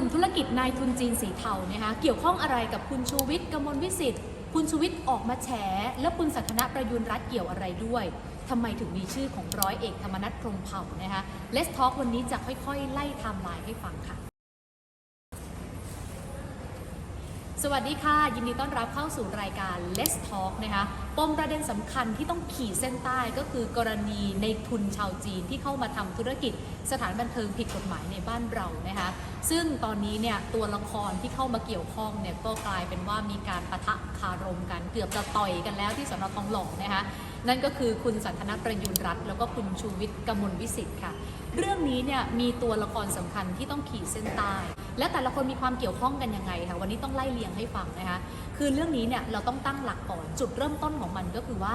ลุ่มธุรกิจนายทุนจีนสีเทาเนี่ยนะคะเกี่ยวข้องอะไรกับคุณชูวิทย์กมลวิสิทธิ์ คุณชูวิทย์ออกมาแฉ แล้วคุณสัทนาประยุนรัฐเกี่ยวอะไรด้วยทำไมถึงมีชื่อของร้อยเอกธรรมนัฐพรมเผ่านะคะ Let's Talk วันนี้จะค่อยๆ ไล่ไทม์ไลน์ให้ฟังค่ะ สวัสดีค่ะ ยินดีต้อนรับเข้าสู่รายการ Let's Talk นะคะปมประเด็นสำคัญที่ต้องขีดเส้นใต้ก็คือกรณีในทุนชาวจีนที่เข้ามาทำธุรกิจ สถานบันเทิงผิดกฎหมายในบ้านเรานะคะซึ่งตอนนี้เนี่ยตัวละครที่เข้ามาเกี่ยวข้องเนี่ยก็กลายเป็นว่ามีการปะทะคารมกันเกือบจะต่อยกันแล้วที่สำนักทองหล่อนะคะ นั่นก็คือคุณสันทนประยุนรัตน์แล้วก็คุณชูวิทย์กมลวิสิทธิ์ค่ะ เรื่องนี้เนี่ยมีตัวละครสำคัญที่ต้องขีดเส้นใต้ และแต่ละคนมีความเกี่ยวข้องกันยังไงคะวันนี้ต้องไล่เลียงให้ฟังนะคะคือเรื่องนี้เนี่ยเราต้องตั้งหลักก่อนจุดเริ่มต้นของมันก็คือว่า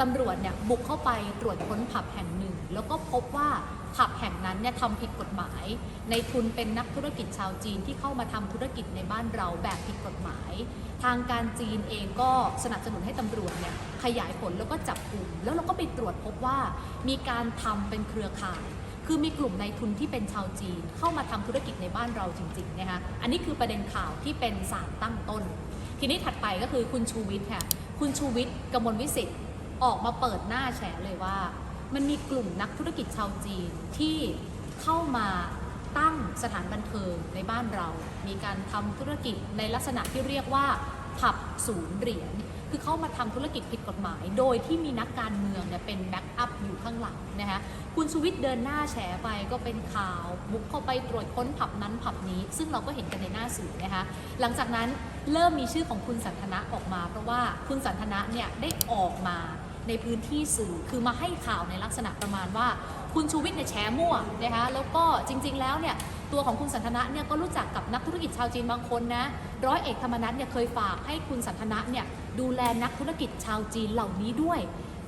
ตำรวจเนี่ยบุกเข้าไปตรวจค้นผับแห่งหนึ่ง แล้วก็พบว่าผับแห่งนั้นเนี่ยทำผิดกฎหมาย ในทุนเป็นนักธุรกิจชาวจีนที่เข้ามาทำธุรกิจในบ้านเราแบบผิดกฎหมาย ทางการจีนเองก็สนับสนุนให้ตำรวจเนี่ยขยายผลแล้วก็จับกลุ่ม แล้วเราก็ไปตรวจพบว่ามีการทำเป็นเครือข่าย คือมีกลุ่มในทุนที่เป็นชาวจีน เข้ามาทำธุรกิจในบ้านเราจริงๆนะคะอันนี้คือประเด็นข่าวที่เป็นสารตั้งต้น ทีนี้ถัดไปก็คือคุณชูวิทย์ค่ะคุณชูวิทย์กมลวิสิทธิ์ ออกมาเปิดหน้าแฉเลยว่า มันมีกลุ่มนักธุรกิจชาวจีนที่เข้ามาตั้งสถานบันเทิงในบ้านเรา มีการทำธุรกิจในลักษณะที่เรียกว่าผับศูนย์เหรียญ คือเข้ามาทำธุรกิจผิดกฎหมาย โดยที่มีนักการเมืองเนี่ยเป็นแบ็กอัพอยู่ข้างหลังนะคะ คุณชูวิทย์เดินหน้าแฉไปก็เป็นข่าว บุกเข้าไปตรวจค้นผับนั้นผับนี้ ซึ่งเราก็เห็นกันในหน้าสื่อนะคะ หลังจากนั้นเริ่มมีชื่อของคุณสันทนะออกมา เพราะว่าคุณสันทนะเนี่ยได้ออกมา ในพื้นที่สื่อคือมาให้ข่าวในลักษณะประมาณว่า คุณชูวิทย์เนี่ยแฉมั่วนะคะแล้วก็จริง ๆ แล้วเนี่ยตัวของคุณสันทนะเนี่ยก็รู้จักกับนักธุรกิจชาวจีนบางคนนะร้อยเอกธรรมนัฐเนี่ยเคยฝากให้คุณสันทนะเนี่ยดูแลนักธุรกิจชาวจีนเหล่านี้ด้วย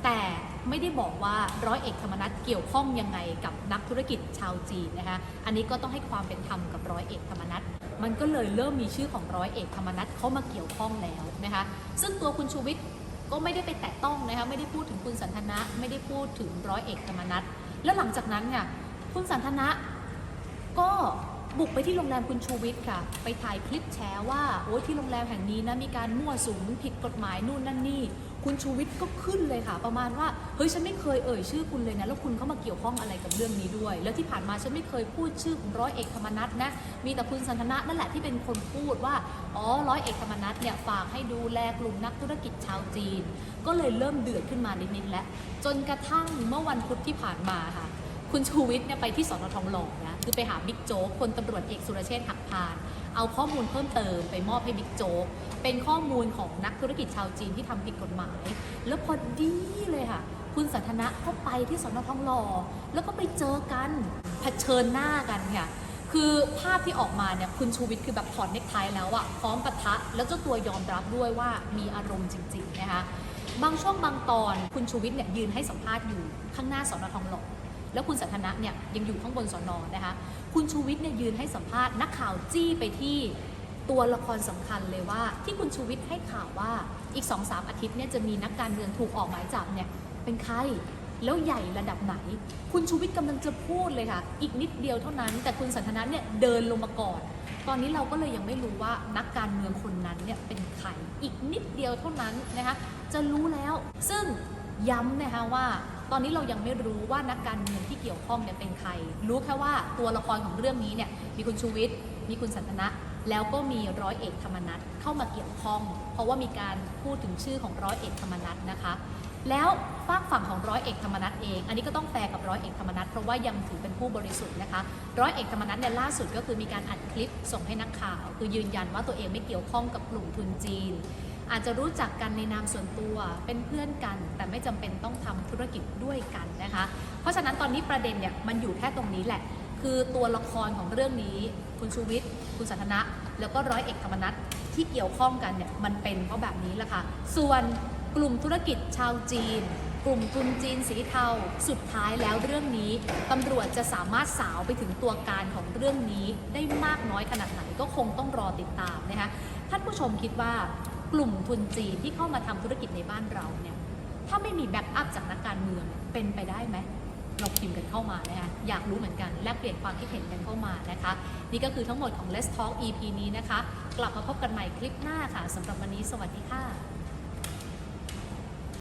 แต่ไม่ได้บอกว่าร้อยเอกธรรมนัฐเกี่ยวข้องยังไงกับนักธุรกิจชาวจีนนะคะอันนี้ก็ต้องให้ความเป็นธรรมกับร้อยเอกธรรมนัฐมันก็เลยเริ่มมีชื่อของร้อยเอกธรรมนัฐเข้ามาเกี่ยวข้องแล้วนะคะซึ่งตัวคุณชูวิทย์ ก็ไม่ได้ไปแตะต้องนะคะไม่ได้พูดถึงคุณสันทนะไม่ได้พูดถึงร้อยเอกธรรมนัฐแล้วหลังจากนั้นค่ะคุณสันทนะก็บุกไปที่โรงแรมคุณชูวิทย์ค่ะ ไปถ่ายคลิปแชร์ว่าโอ้ยที่โรงแรมแห่งนี้นะมีการมั่วสุมผิดกฎหมายนู่นนั่นนี่ คุณชูวิทย์ก็ขึ้นเลยค่ะ ประมาณว่าเฮ้ยฉันไม่เคยเอ่ยชื่อคุณเลยนะแล้วคุณเข้ามาเกี่ยวข้องอะไรกับเรื่องนี้ด้วย แล้วที่ผ่านมาฉันไม่เคยพูดชื่อของร้อยเอกธรรมนัฐนะมีแต่คุณสันทนะนั่นแหละที่เป็นคนพูดว่าอ๋อร้อยเอกธรรมนัฐเนี่ยฝากให้ดูแลกลุ่มนักธุรกิจชาวจีน ก็เลยเริ่มเดือดขึ้นมานิดๆแล้วจนกระทั่งเมื่อวันพุธที่ผ่านมาค่ะคุณชูวิทย์เนี่ยไปที่สอนอทองหล่อนะคือไปหาบิ๊กโจ๊กพลตำรวจเอกสุรเชษฐ์หักพาน เอาข้อมูลเพิ่มเติมไปมอบให้บิ๊กโจ๊กเป็นข้อมูลของนักธุรกิจชาวจีนที่ทำผิดกฎหมาย แล้วพอดีเลยค่ะ คุณสันทนะก็ไปที่สนทองหล่อแล้วก็ไปเจอกันเผชิญหน้ากันค่ะคือภาพที่ออกมาเนี่ยคุณชูวิทย์คือแบบถอดเนคไทแล้วอะพร้อมปะทะ แล้วเจ้าตัวยอมรับด้วยว่ามีอารมณ์จริง ๆ นะคะ บางช่วงบางตอนคุณชูวิทย์เนี่ยยืนให้สัมภาษณ์อยู่ข้างหน้าสอนอทองหล่อ แล้วคุณสันทนะเนี่ยยังอยู่ข้างบนสอนอนะคะ คุณชูวิทย์เนี่ยยืนให้สัมภาษณ์นักข่าวจี้ไปที่ตัวละครสำคัญเลยว่า ที่คุณชูวิทย์ให้ข่าวว่าอีก2องสามอาทิตย์เนี่ยจะมีนักการเมืองถูกออกหมายจับเนี่ยเป็นใครแล้วใหญ่ระดับไหน คุณชูวิทย์กำลังจะพูดเลยค่ะ อีกนิดเดียวเท่านั้น แต่คุณสันทนะเนี่ยเดินลงมาก่อน ตอนนี้เราก็เลยยังไม่รู้ว่านักการเมืองคนนั้นเนี่ยเป็นใคร อีกนิดเดียวเท่านั้นนะคะ จะรู้แล้ว ซึ่งย้ำนะคะว่า อนนี้เรายังไม่รู้ว่านักการเมืองที่เกี่ยวข้องเนี่ยเป็นใคร รู้แค่ว่าตัวละครของเรื่องนี้เนี่ยมีคุณชูวิทย์มีคุณสันทนะแล้วก็มีร้อยเอกธรรมนัฐเข้ามาเกี่ยวข้อง เพราะว่ามีการพูดถึงชื่อของร้อยเอกธรรมนัฐนะคะ แล้วฝากฝั่งของร้อยเอกธรรมนัฐเอง อันนี้ก็ต้องแฟร์กับร้อยเอกธรรมนัฐเพราะว่ายังถือเป็นผู้บริสุทธิ์นะคะ ร้อยเอกธรรมนัฐเนี่ยล่าสุดก็คือมีการอัดคลิปส่งให้นักข่าว คือยืนยันว่าตัวเองไม่เกี่ยวข้องกับกลุ่มทุนจีน อาจจะรู้จักกันในนามส่วนตัวเป็นเพื่อนกัน แต่ไม่จำเป็นต้องทำธุรกิจด้วยกันนะคะ เพราะฉะนั้นตอนนี้ประเด็นเนี่ยมันอยู่แค่ตรงนี้แหละ คือตัวละครของเรื่องนี้ คุณชูวิทย์คุณสันทนะ แล้วก็ร้อยเอกธรรมนัฐที่เกี่ยวข้องกันเนี่ยมันเป็นเพราะแบบนี้แหละค่ะ ส่วนกลุ่มธุรกิจชาวจีน กลุ่มทุนจีนสีเทาสุดท้ายแล้วเรื่องนี้ตำรวจจะสามารถสาวไปถึงตัวการของเรื่องนี้ได้มากน้อยขนาดไหนก็คงต้องรอติดตามนะคะท่านผู้ชมคิดว่า กลุ่มทุนจีนที่เข้ามาทำธุรกิจในบ้านเราเนี่ยถ้าไม่มีแบ็กอัพจากนักการเมืองเป็นไปได้ไหมเราพิมพ์กันเข้ามานะคะอยากรู้เหมือนกัน แลกเปลี่ยนความคิดเห็นกันเข้ามานะคะ นี่ก็คือทั้งหมดของ Let's Talk EP นี้นะคะ กลับมาพบกันใหม่คลิปหน้าค่ะสำหรับวันนี้สวัสดีค่ะ